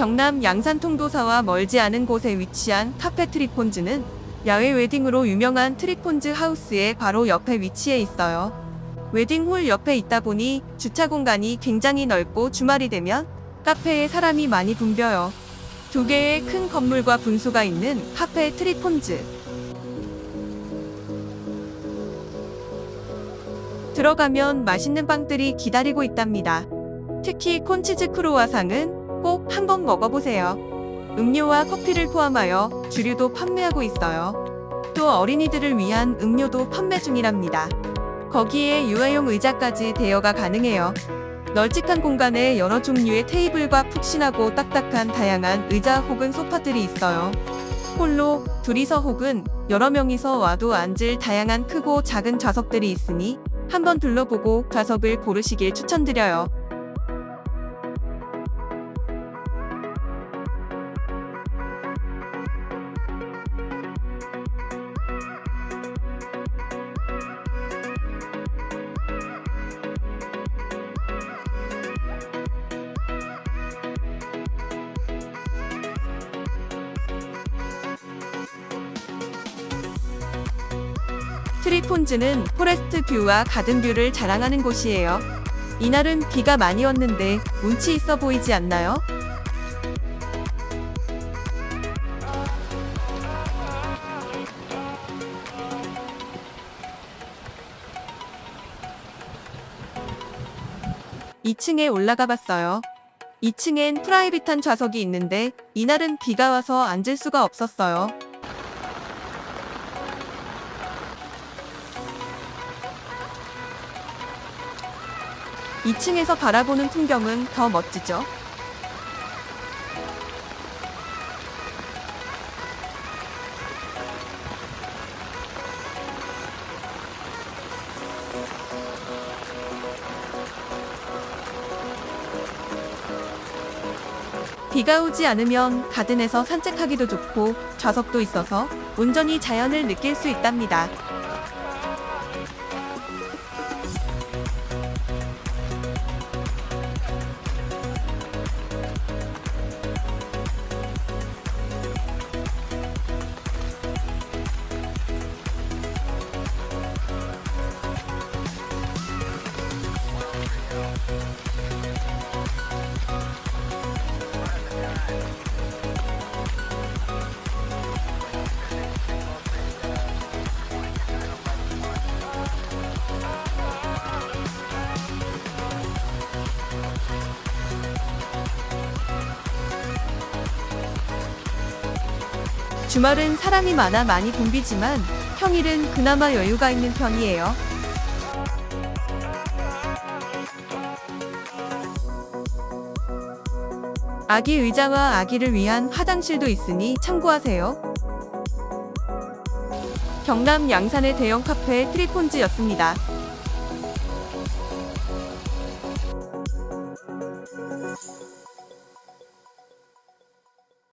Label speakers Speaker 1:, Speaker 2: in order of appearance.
Speaker 1: 경남 양산 통도사와 멀지 않은 곳에 위치한 카페 트리폰즈는 야외 웨딩으로 유명한 트리폰즈 하우스의 바로 옆에 위치해 있어요. 웨딩홀 옆에 있다 보니 주차 공간이 굉장히 넓고 주말이 되면 카페에 사람이 많이 붐벼요. 두 개의 큰 건물과 분수가 있는 카페 트리폰즈. 들어가면 맛있는 빵들이 기다리고 있답니다. 특히 콘치즈 크로와상은 꼭 한번 먹어보세요. 음료와 커피를 포함하여 주류도 판매하고 있어요. 또 어린이들을 위한 음료도 판매 중이랍니다. 거기에 유아용 의자까지 대여가 가능해요. 널찍한 공간에 여러 종류의 테이블과 푹신하고 딱딱한 다양한 의자 혹은 소파들이 있어요. 홀로, 둘이서 혹은 여러 명이서 와도 앉을 다양한 크고 작은 좌석들이 있으니 한번 둘러보고 좌석을 고르시길 추천드려요. 트리폰즈는 포레스트 뷰와 가든 뷰를 자랑하는 곳이에요. 이날은 비가 많이 왔는데 운치 있어 보이지 않나요? (2층에) 올라가 봤어요. 2층엔 프라이빗한 좌석이 있는데 이날은 비가 와서 앉을 수가 없었어요. 2층에서 바라보는 풍경은 더 멋지죠. 비가 오지 않으면 가든에서 산책하기도 좋고 좌석도 있어서 온전히 자연을 느낄 수 있답니다. 주말은 사람이 많아 많이 붐비지만 평일은 그나마 여유가 있는 편이에요. 아기 의자와 아기를 위한 화장실도 있으니 참고하세요. 경남 양산의 대형 카페 트리폰즈였습니다.